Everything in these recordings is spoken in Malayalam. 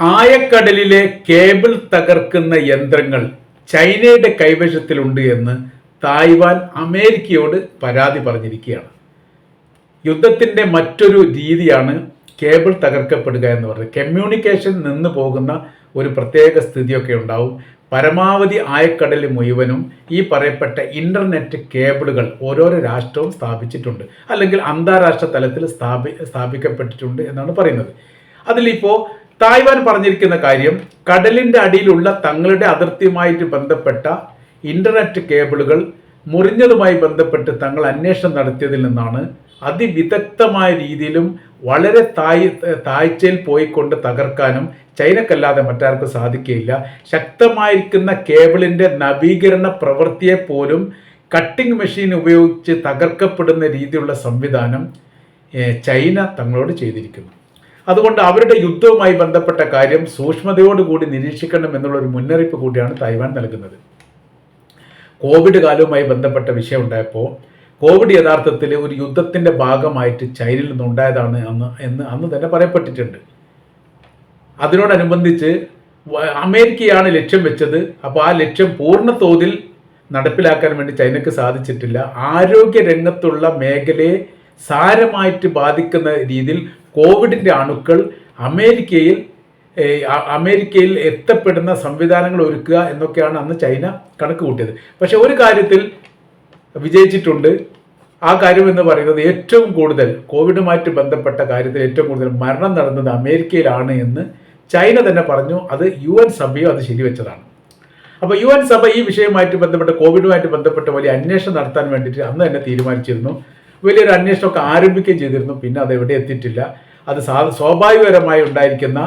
ആയക്കടലിലെ കേബിൾ തകർക്കുന്ന യന്ത്രങ്ങൾ ചൈനയുടെ കൈവശത്തിലുണ്ട് എന്ന് തായ്വാൻ അമേരിക്കയോട് പരാതി പറഞ്ഞിരിക്കുകയാണ്. യുദ്ധത്തിന്റെ മറ്റൊരു രീതിയാണ് കേബിൾ തകർക്കപ്പെടുക എന്ന് പറയുന്നത് കമ്മ്യൂണിക്കേഷൻ നിന്ന് പോകുന്ന ഒരു പ്രത്യേക സ്ഥിതിയൊക്കെ ഉണ്ടാവും. പരമാവധി ആയക്കടൽ മുഴുവനും ഈ പറയപ്പെട്ട ഇന്റർനെറ്റ് കേബിളുകൾ ഓരോരോ രാഷ്ട്രവും സ്ഥാപിച്ചിട്ടുണ്ട്. അല്ലെങ്കിൽ അന്താരാഷ്ട്ര തലത്തിൽ സ്ഥാപി സ്ഥാപിക്കപ്പെട്ടിട്ടുണ്ട് എന്നാണ് പറയുന്നത്. അതിലിപ്പോൾ തായ്വാൻ പറഞ്ഞിരിക്കുന്ന കാര്യം കടലിന്റെ അടിയിലുള്ള തങ്ങളുടെ അതിർത്തിയുമായിട്ട് ബന്ധപ്പെട്ട ഇന്റർനെറ്റ് കേബിളുകൾ മുറിഞ്ഞതുമായി ബന്ധപ്പെട്ട് തങ്ങൾ അന്വേഷണം നടത്തിയതിൽ നിന്നാണ് അതിവിദഗ്ധമായ രീതിയിലും വളരെ തായ് താഴ്ചയിൽ പോയിക്കൊണ്ട് തകർക്കാനും ചൈനക്കല്ലാതെ മറ്റാർക്കും സാധിക്കുകയില്ല. ശക്തമായിരിക്കുന്ന കേബിളിന്റെ നവീകരണ പ്രവൃത്തിയെ പോലും കട്ടിംഗ് മെഷീൻ ഉപയോഗിച്ച് തകർക്കപ്പെടുന്ന രീതിയിലുള്ള സംവിധാനം ചൈന തങ്ങളോട് ചെയ്തിരിക്കുന്നു. അതുകൊണ്ട് അവരുടെ യുദ്ധവുമായി ബന്ധപ്പെട്ട കാര്യം സൂക്ഷ്മതയോടുകൂടി നിരീക്ഷിക്കണം എന്നുള്ള ഒരു മുന്നറിയിപ്പ് കൂടിയാണ് തായ്വാൻ നൽകുന്നത്. കോവിഡ് കാലവുമായി ബന്ധപ്പെട്ട വിഷയം ഉണ്ടായപ്പോൾ കോവിഡ് യഥാർത്ഥത്തിൽ ഒരു യുദ്ധത്തിന്റെ ഭാഗമായിട്ട് ചൈനയിൽ നിന്നുണ്ടായതാണ് അന്ന് എന്ന് അന്ന് തന്നെ പറയപ്പെട്ടിട്ടുണ്ട്. അതിനോടനുബന്ധിച്ച് അമേരിക്കയാണ് ലക്ഷ്യം വെച്ചത്. അപ്പോൾ ആ ലക്ഷ്യം പൂർണ തോതിൽ നടപ്പിലാക്കാൻ വേണ്ടി ചൈനക്ക് സാധിച്ചിട്ടില്ല. ആരോഗ്യ രംഗത്തുള്ള മേഖലയെ സാരമായിട്ട് ബാധിക്കുന്ന രീതിയിൽ കോവിഡിന്റെ അണുക്കൾ അമേരിക്കയിൽ അമേരിക്കയിൽ എത്തപ്പെടുന്ന സംവിധാനങ്ങൾ ഒരുക്കുക എന്നൊക്കെയാണ് അന്ന് ചൈന കണക്ക് കൂട്ടിയത്. പക്ഷെ ഒരു കാര്യത്തിൽ വിജയിച്ചിട്ടുണ്ട്. ആ കാര്യം എന്ന് പറയുന്നത് ഏറ്റവും കൂടുതൽ കോവിഡുമായിട്ട് ബന്ധപ്പെട്ട കാര്യത്തിൽ ഏറ്റവും കൂടുതൽ മരണം നടന്നത് അമേരിക്കയിലാണ് എന്ന് ചൈന തന്നെ പറഞ്ഞു. അത് യു എൻ സഭയും അത് ശരിവെച്ചതാണ്. അപ്പോൾ യു എൻ സഭ ഈ വിഷയവുമായിട്ട് ബന്ധപ്പെട്ട് കോവിഡുമായിട്ട് ബന്ധപ്പെട്ട് വലിയ അന്വേഷണം നടത്താൻ വേണ്ടിയിട്ട് അന്ന് തന്നെ തീരുമാനിച്ചിരുന്നു. വലിയൊരു അന്വേഷണമൊക്കെ ആരംഭിക്കുകയും ചെയ്തിരുന്നു. പിന്നെ അത് എവിടെ എത്തിയിട്ടില്ല. അത് സ്വാഭാവികപരമായി ഉണ്ടായിരിക്കുന്ന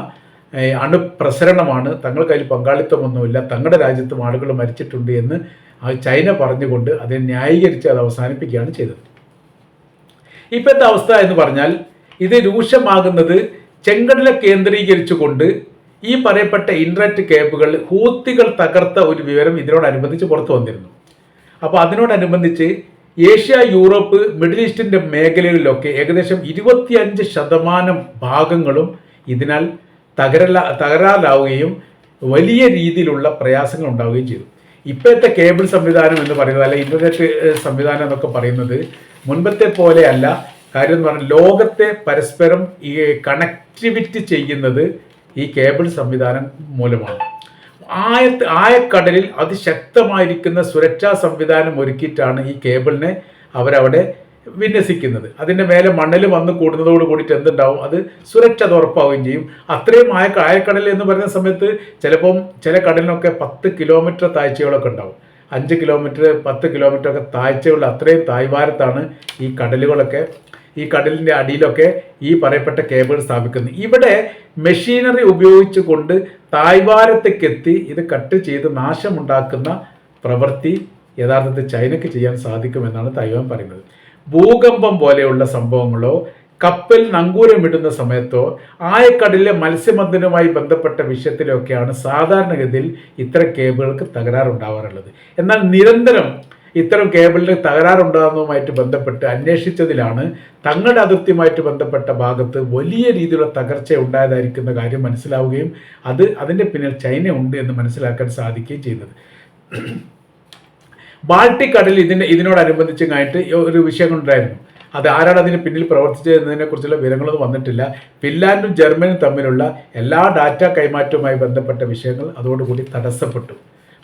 അണുപ്രസരണമാണ്. തങ്ങൾക്ക് അതിൽ പങ്കാളിത്തമൊന്നുമില്ല. തങ്ങളുടെ രാജ്യത്തും ആളുകൾ മരിച്ചിട്ടുണ്ട് എന്ന് ചൈന പറഞ്ഞുകൊണ്ട് അതിനെ ന്യായീകരിച്ച് അത് അവസാനിപ്പിക്കുകയാണ് ചെയ്തത്. ഇപ്പോഴത്തെ അവസ്ഥ എന്ന് പറഞ്ഞാൽ ഇത് രൂക്ഷമാകുന്നത് ചെങ്കടലെ കേന്ദ്രീകരിച്ചുകൊണ്ട് ഈ പറയപ്പെട്ട ഇന്റർനെറ്റ് കേബുകൾ ഹൂത്തികൾ തകർത്ത ഒരു വിവരം ഇതിനോടനുബന്ധിച്ച് പുറത്തു വന്നിരുന്നു. അപ്പോൾ അതിനോടനുബന്ധിച്ച് ഏഷ്യ യൂറോപ്പ് മിഡിൽ ഈസ്റ്റിന്റെ മേഖലകളിലൊക്കെ ഏകദേശം ഇരുപത്തിയഞ്ച് ശതമാനം ഭാഗങ്ങളും ഇതിനാൽ തകരല തകരാറിലാവുകയും വലിയ രീതിയിലുള്ള പ്രയാസങ്ങൾ ഉണ്ടാവുകയും ചെയ്തു. ഇപ്പോഴത്തെ കേബിൾ സംവിധാനം എന്ന് പറയുന്നത് അല്ലെങ്കിൽ ഇന്റർനെറ്റ് സംവിധാനം എന്നൊക്കെ പറയുന്നത് മുൻപത്തെ പോലെയല്ല. കാര്യം എന്ന് പറഞ്ഞാൽ ലോകത്തെ പരസ്പരം ഈ കണക്ടിവിറ്റി ചെയ്യുന്നത് ഈ കേബിൾ സംവിധാനം മൂലമാണ്. ആയത്ത് ആയക്കടലിൽ അതിശക്തമായിരിക്കുന്ന സുരക്ഷാ സംവിധാനം ഒരുക്കിയിട്ടാണ് ഈ കേബിളിനെ അവരവിടെ വിന്യസിക്കുന്നത്. അതിന്റെ മേലെ മണ്ണിൽ വന്ന് കൂടുന്നതോട് കൂടിയിട്ട് എന്തുണ്ടാവും? അത് സുരക്ഷ ഉറപ്പാവുകയും ചെയ്യും. അത്രയും ആയ ആയക്കടൽ എന്ന് പറയുന്ന സമയത്ത് ചിലപ്പം ചില കടലിനൊക്കെ പത്ത് കിലോമീറ്റർ താഴ്ചകളൊക്കെ ഉണ്ടാവും. അഞ്ച് കിലോമീറ്റർ പത്ത് കിലോമീറ്റർ ഒക്കെ താഴ്ചയുള്ള അത്രയും തായ്വാരത്താണ് ഈ കടലുകളൊക്കെ ഈ കടലിന്റെ അടിയിലൊക്കെ ഈ പറയപ്പെട്ട കേബിൾ സ്ഥാപിക്കുന്നു. ഇവിടെ മെഷീനറി ഉപയോഗിച്ചുകൊണ്ട് തായ്വാരത്തേക്കെത്തി ഇത് കട്ട് ചെയ്ത് നാശമുണ്ടാക്കുന്ന പ്രവൃത്തി യഥാർത്ഥത്തിൽ ചൈനയ്ക്ക് ചെയ്യാൻ സാധിക്കുമെന്നാണ് തായ്വാൻ പറയുന്നത്. ഭൂകമ്പം പോലെയുള്ള സംഭവങ്ങളോ കപ്പൽ നങ്കൂരമിടുന്ന സമയത്തോ ആയക്കടലിലെ മത്സ്യബന്ധനവുമായി ബന്ധപ്പെട്ട വിഷയത്തിലൊക്കെയാണ് സാധാരണഗതിയിൽ ഇത്തരം കേബിളുകൾക്ക് തകരാറുണ്ടാവാറുള്ളത്. എന്നാൽ നിരന്തരം ഇത്തരം കേബിളിന് തകരാറുണ്ടാകുന്നതുമായിട്ട് ബന്ധപ്പെട്ട് അന്വേഷിച്ചതിലാണ് തങ്ങളുടെ അതിർത്തിയുമായിട്ട് ബന്ധപ്പെട്ട ഭാഗത്ത് വലിയ രീതിയിലുള്ള തകർച്ച ഉണ്ടായതായിരിക്കുന്ന കാര്യം മനസ്സിലാവുകയും അത് അതിന്റെ പിന്നിൽ ചൈന ഉണ്ട് എന്ന് മനസ്സിലാക്കാൻ സാധിക്കുകയും ചെയ്യുന്നത് ബാൾട്ടിക് കടലിൽ ഇതിന് ഇതിനോടനുബന്ധിച്ച് കഴിഞ്ഞിട്ട് ഒരു വിഷയങ്ങളുണ്ടായിരുന്നു അത് ആരാണ് അതിന് പിന്നിൽ പ്രവർത്തിച്ചത് എന്നതിനെ കുറിച്ചുള്ള വിവരങ്ങളൊന്നും വന്നിട്ടില്ല. ഫിൻലാൻഡും ജർമ്മനിയും തമ്മിലുള്ള എല്ലാ ഡാറ്റ കൈമാറ്റവുമായി ബന്ധപ്പെട്ട വിഷയങ്ങൾ അതോടുകൂടി തടസ്സപ്പെട്ടു.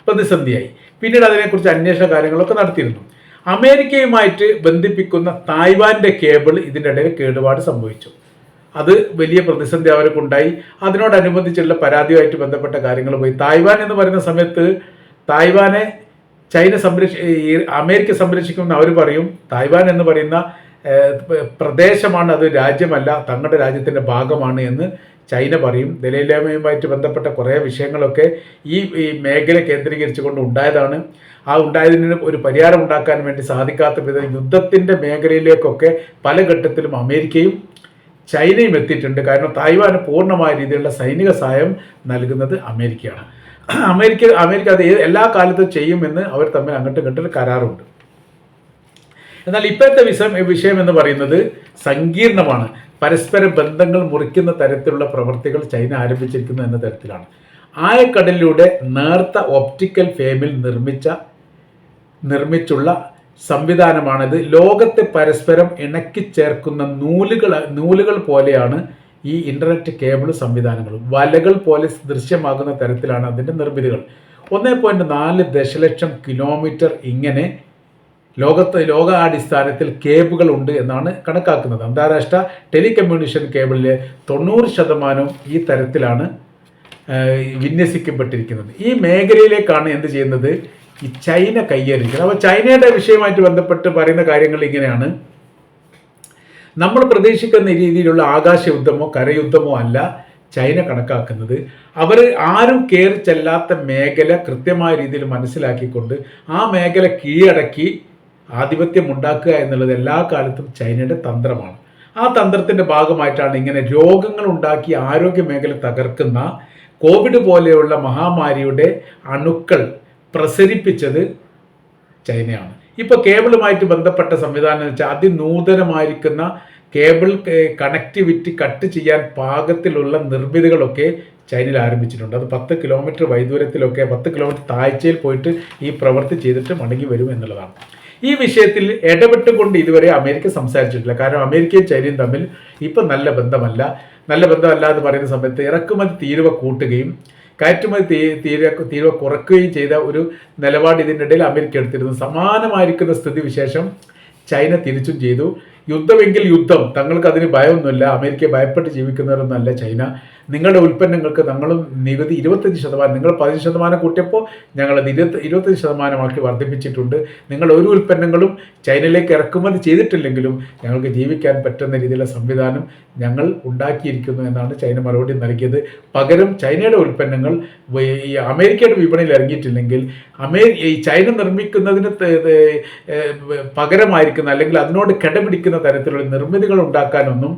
പ്രതിസന്ധിയായി. പിന്നീട് അതിനെക്കുറിച്ച് അന്വേഷണ കാര്യങ്ങളൊക്കെ നടത്തിയിരുന്നു. അമേരിക്കയുമായിട്ട് ബന്ധിപ്പിക്കുന്ന തായ്വാന്റെ കേബിൾ ഇതിന്റെ ഇടയിൽ കേടുപാട് സംഭവിച്ചു. അത് വലിയ പ്രതിസന്ധി അവർക്കുണ്ടായി അതിനോടനുബന്ധിച്ചുള്ള പരാതിയുമായിട്ട് ബന്ധപ്പെട്ട കാര്യങ്ങൾ പോയി. തായ്വാൻ എന്ന് പറയുന്ന സമയത്ത് തായ്വാനെ ചൈന സംരക്ഷ അമേരിക്ക സംരക്ഷിക്കുമെന്ന് അവർ പറയും. തായ്വാൻ എന്ന് പറയുന്ന പ്രദേശമാണ് അത് രാജ്യമല്ല തങ്ങളുടെ രാജ്യത്തിന്റെ ഭാഗമാണ് എന്ന് ചൈന പറയും ദലൈലാമയുമായിട്ട് ബന്ധപ്പെട്ട കുറേ വിഷയങ്ങളൊക്കെ ഈ ഈ മേഖല കേന്ദ്രീകരിച്ചുകൊണ്ട് ഉണ്ടായതാണ്. ആ ഉണ്ടായതിന് ഒരു പരിഹാരം ഉണ്ടാക്കാൻ വേണ്ടി സാധിക്കാത്ത വിധം യുദ്ധത്തിന്റെ മേഖലയിലേക്കൊക്കെ പല ഘട്ടത്തിലും അമേരിക്കയും ചൈനയും എത്തിയിട്ടുണ്ട്. കാരണം തായ്വാന് പൂർണമായ രീതിയിലുള്ള സൈനിക സഹായം നൽകുന്നത് അമേരിക്കയാണ്. അമേരിക്ക അമേരിക്ക അത് എല്ലാ കാലത്തും ചെയ്യുമെന്ന് അവർ തമ്മിൽ അങ്ങോട്ടും ഇങ്ങോട്ടും കരാറുണ്ട്. എന്നാൽ ഇപ്പോഴത്തെ വിഷയം വിഷയം എന്ന് പറയുന്നത് സങ്കീർണമാണ്. പരസ്പര ബന്ധങ്ങൾ മുറിക്കുന്ന തരത്തിലുള്ള പ്രവർത്തികൾ ചൈന ആരംഭിച്ചിരിക്കുന്നു എന്ന തരത്തിലാണ്. ആയക്കടലിലൂടെ നേർത്ത ഒപ്റ്റിക്കൽ ഫേമിൽ നിർമ്മിച്ച നിർമ്മിച്ചുള്ള സംവിധാനമാണിത്. ലോകത്തെ പരസ്പരം ഇണക്കി ചേർക്കുന്ന നൂലുകൾ നൂലുകൾ പോലെയാണ് ഈ ഇന്റർനെറ്റ് കേബിൾ സംവിധാനങ്ങൾ. വലകൾ പോലെ ദൃശ്യമാകുന്ന തരത്തിലാണ് അതിന്റെ നിർമ്മിതികൾ. ഒന്നേ നാല് ദശലക്ഷം കിലോമീറ്റർ ഇങ്ങനെ ലോകത്ത് ലോകാടിസ്ഥാനത്തിൽ കേബിളുകൾ ഉണ്ട് എന്നാണ് കണക്കാക്കുന്നത്. അന്താരാഷ്ട്ര ടെലികമ്മ്യൂണിക്കേഷൻ കേബിളിലെ തൊണ്ണൂറ് ശതമാനവും ഈ തരത്തിലാണ് വിന്യസിക്കപ്പെട്ടിരിക്കുന്നത്. ഈ മേഖലയിലേക്കാണ് എന്ത് ചെയ്യുന്നത്? ഈ ചൈന കയ്യേറിയിരിക്കുന്നത് അപ്പോൾ ചൈനയുടെ വിഷയമായിട്ട് ബന്ധപ്പെട്ട് പറയുന്ന കാര്യങ്ങൾ ഇങ്ങനെയാണ്. നമ്മൾ പ്രതീക്ഷിക്കുന്ന രീതിയിലുള്ള ആകാശ യുദ്ധമോ കരയുദ്ധമോ അല്ല ചൈന കണക്കാക്കുന്നത്. അവർ ആരും കയറി ചെല്ലാത്ത മേഖല കൃത്യമായ രീതിയിൽ മനസ്സിലാക്കിക്കൊണ്ട് ആ മേഖല കീഴടക്കി ആധിപത്യം ഉണ്ടാക്കുക എന്നുള്ളത് എല്ലാ കാലത്തും ചൈനയുടെ തന്ത്രമാണ്. ആ തന്ത്രത്തിന്റെ ഭാഗമായിട്ടാണ് ഇങ്ങനെ രോഗങ്ങൾ ഉണ്ടാക്കി ആരോഗ്യ മേഖല തകർക്കുന്ന കോവിഡ് പോലെയുള്ള മഹാമാരിയുടെ അണുക്കൾ പ്രസരിപ്പിച്ചത് ചൈനയാണ്. ഇപ്പോൾ കേബിളുമായിട്ട് ബന്ധപ്പെട്ട സംവിധാനം എന്ന് വെച്ചാൽ അതിനൂതനമായിരിക്കുന്ന കേബിൾ കണക്ടിവിറ്റി കട്ട് ചെയ്യാൻ പാകത്തിലുള്ള നിർമ്മിതികളൊക്കെ ചൈനയിൽ ആരംഭിച്ചിട്ടുണ്ട്. അത് പത്ത് കിലോമീറ്റർ വൈദൂരത്തിലൊക്കെ പത്ത് കിലോമീറ്റർ താഴ്ചയിൽ പോയിട്ട് ഈ പ്രവൃത്തി ചെയ്തിട്ട് മടങ്ങി വരും എന്നുള്ളതാണ്. ഈ വിഷയത്തിൽ ഇടപെട്ടുകൊണ്ട് ഇതുവരെ അമേരിക്ക സംസാരിച്ചിട്ടില്ല. കാരണം അമേരിക്കയും ചൈനയും തമ്മിൽ ഇപ്പം നല്ല ബന്ധമല്ല. നല്ല ബന്ധമല്ല എന്ന് പറയുന്ന സമയത്ത് ഇറക്കുമതി തീരുവ കൂട്ടുകയും കയറ്റുമതി തീ തീര തീരുവ കുറയ്ക്കുകയും ചെയ്ത ഒരു നിലപാട് ഇതിന്റെ ഇടയിൽ അമേരിക്ക എടുത്തിരുന്നു. സമാനമായിരിക്കുന്ന സ്ഥിതി വിശേഷം ചൈന തിരിച്ചും ചെയ്തു. യുദ്ധമെങ്കിൽ യുദ്ധം. തങ്ങൾക്ക് അതിന് ഭയമൊന്നുമില്ല. അമേരിക്കയെ ഭയപ്പെട്ട് ജീവിക്കുന്നവരൊന്നുമല്ല ചൈന. നിങ്ങളുടെ ഉൽപ്പന്നങ്ങൾക്ക് ഞങ്ങളും നികുതി ഇരുപത്തഞ്ച് ശതമാനം നിങ്ങൾ പതിനഞ്ച് ശതമാനം കൂട്ടിയപ്പോൾ ഞങ്ങളത് ഇരുപത്തി ഇരുപത്തഞ്ച് ശതമാനമാക്കി വർദ്ധിപ്പിച്ചിട്ടുണ്ട്. നിങ്ങൾ ഒരു ഉൽപ്പന്നങ്ങളും ചൈനയിലേക്ക് ഇറക്കുമതി ചെയ്തിട്ടില്ലെങ്കിലും ഞങ്ങൾക്ക് ജീവിക്കാൻ പറ്റുന്ന രീതിയിലുള്ള സംവിധാനം ഞങ്ങൾ ഉണ്ടാക്കിയിരിക്കുന്നു എന്നാണ് ചൈന മറുപടി നൽകിയത്. പകരം ചൈനയുടെ ഉൽപ്പന്നങ്ങൾ ഈ അമേരിക്കയുടെ വിപണിയിൽ ഇറങ്ങിയിട്ടില്ലെങ്കിൽ അമേ ഈ ചൈന നിർമ്മിക്കുന്നതിന് പകരമായിരിക്കുന്ന അല്ലെങ്കിൽ അതിനോട് കിടപിടിക്കുന്ന തരത്തിലുള്ള നിർമ്മിതികൾ ഉണ്ടാക്കാനൊന്നും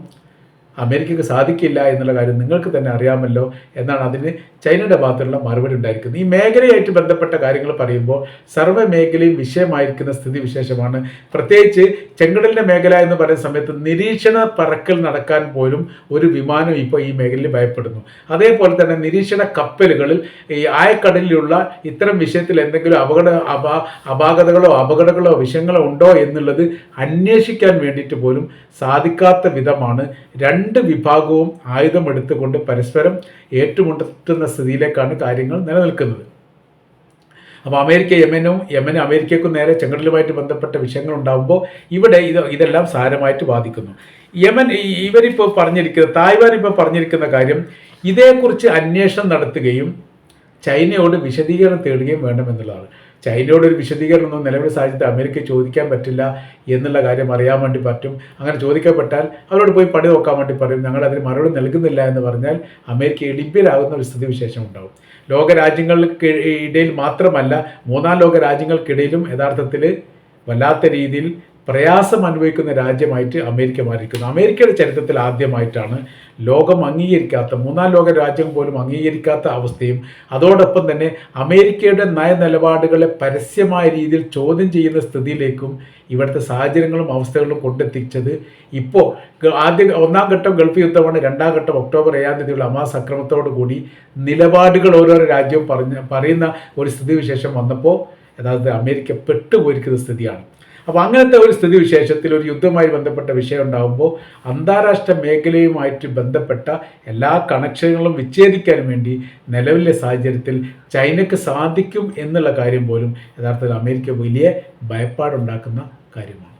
അമേരിക്കക്ക് സാധിക്കില്ല എന്നുള്ള കാര്യം നിങ്ങൾക്ക് തന്നെ അറിയാമല്ലോ എന്നാണ് അതിന് ചൈനയുടെ ഭാഗത്തുള്ള മറുപടി ഉണ്ടായിരിക്കുന്നത്. ഈ മേഖലയായിട്ട് ബന്ധപ്പെട്ട കാര്യങ്ങൾ പറയുമ്പോൾ സർവ മേഖലയും വിഷയമായിരിക്കുന്ന സ്ഥിതി വിശേഷമാണ് പ്രത്യേകിച്ച് ചെങ്കടലിന്റെ മേഖല എന്ന് പറയുന്ന സമയത്ത് നിരീക്ഷണ പറക്കൽ നടക്കാൻ പോലും ഒരു വിമാനം ഇപ്പോൾ ഈ മേഖലയിൽ ഭയപ്പെടുന്നു. അതേപോലെ തന്നെ നിരീക്ഷണ കപ്പലുകളിൽ ഈ ആയക്കടലിലുള്ള ഇത്തരം വിഷയത്തിൽ എന്തെങ്കിലും അപകട അപാ അപാകതകളോ അപകടങ്ങളോ വിഷയങ്ങളോ ഉണ്ടോ എന്നുള്ളത് അന്വേഷിക്കാൻ വേണ്ടിയിട്ട് പോലും സാധിക്കാത്ത വിധമാണ് രണ്ട് വിഭാഗവും ആയുധമെടുത്തുകൊണ്ട് പരസ്പരം ഏറ്റുമുട്ടുന്ന സ്ഥിതിയിലേക്കാണ് കാര്യങ്ങൾ നിലനിൽക്കുന്നത്. അപ്പോൾ അമേരിക്ക യമനും യമന് അമേരിക്കയ്ക്കും നേരെ ചെങ്കടലുമായിട്ട് ബന്ധപ്പെട്ട വിഷയങ്ങൾ ഉണ്ടാകുമ്പോൾ ഇവിടെ ഇത് ഇതെല്ലാം സാരമായിട്ട് ബാധിക്കുന്നു. യമൻ ഇവരിപ്പോൾ പറഞ്ഞിരിക്കുന്ന തായ്വാൻ ഇപ്പോൾ പറഞ്ഞിരിക്കുന്ന കാര്യം ഇതേക്കുറിച്ച് അന്വേഷണം നടത്തുകയും ചൈനയോട് വിശദീകരണം തേടുകയും വേണമെന്നുള്ളതാണ്. ചൈനയോട് ഒരു വിശദീകരണമൊന്നും നിലവിലെ സാഹചര്യത്തിൽ അമേരിക്ക ചോദിക്കാൻ പറ്റില്ല എന്നുള്ള കാര്യം അറിയാൻ വേണ്ടി പറ്റും. അങ്ങനെ ചോദിക്കപ്പെട്ടാൽ അവരോട് പോയി പണി നോക്കാൻ വേണ്ടി പറയും. ഞങ്ങൾ അതിന് മറുപടി നൽകുന്നില്ല എന്ന് പറഞ്ഞാൽ അമേരിക്ക ഇടിമ്പിലാകുന്ന ഒരു സ്ഥിതി വിശേഷം ഉണ്ടാവും. ലോകരാജ്യങ്ങൾക്ക് ഇടയിൽ മാത്രമല്ല മൂന്നാം ലോക രാജ്യങ്ങൾക്കിടയിലും യഥാർത്ഥത്തിൽ വല്ലാത്ത രീതിയിൽ പ്രയാസം അനുഭവിക്കുന്ന രാജ്യമായിട്ട് അമേരിക്ക മാറിയിരിക്കുന്നു. അമേരിക്കയുടെ ചരിത്രത്തിൽ ആദ്യമായിട്ടാണ് ലോകം അംഗീകരിക്കാത്ത മൂന്നാം ലോക രാജ്യം പോലും അംഗീകരിക്കാത്ത അവസ്ഥയും അതോടൊപ്പം തന്നെ അമേരിക്കയുടെ നയനിലപാടുകളെ പരസ്യമായ രീതിയിൽ ചോദ്യം ചെയ്യുന്ന സ്ഥിതിയിലേക്കും ഇവിടുത്തെ സാഹചര്യങ്ങളും അവസ്ഥകളും കൊണ്ടെത്തിച്ചത് ഇപ്പോൾ ആദ്യ ഒന്നാം ഘട്ടം ഗൾഫ് യുദ്ധമാണ് രണ്ടാം ഘട്ടം ഒക്ടോബർ ഏഴാം തീയതിയുള്ള അമാസ് അക്രമത്തോടു കൂടി നിലപാടുകൾ ഓരോരോ രാജ്യവും പറഞ്ഞ പറയുന്ന ഒരു സ്ഥിതിവിശേഷം വന്നപ്പോൾ യഥാർത്ഥത്തിൽ അമേരിക്ക പെട്ടുപോയിരിക്കുന്ന സ്ഥിതിയാണ്. അപ്പോൾ അങ്ങനത്തെ ഒരു സ്ഥിതി വിശേഷത്തിൽ ഒരു യുദ്ധവുമായി ബന്ധപ്പെട്ട വിഷയം ഉണ്ടാകുമ്പോൾ അന്താരാഷ്ട്ര മേഖലയുമായിട്ട് ബന്ധപ്പെട്ട എല്ലാ കണക്ഷനുകളും വിച്ഛേദിക്കാൻ വേണ്ടി നിലവിലെ സാഹചര്യത്തിൽ ചൈനയ്ക്ക് സാധിക്കും എന്നുള്ള കാര്യം പോലും യഥാർത്ഥത്തിൽ അമേരിക്ക വലിയ ഭയപ്പാടുണ്ടാക്കുന്ന കാര്യമാണ്.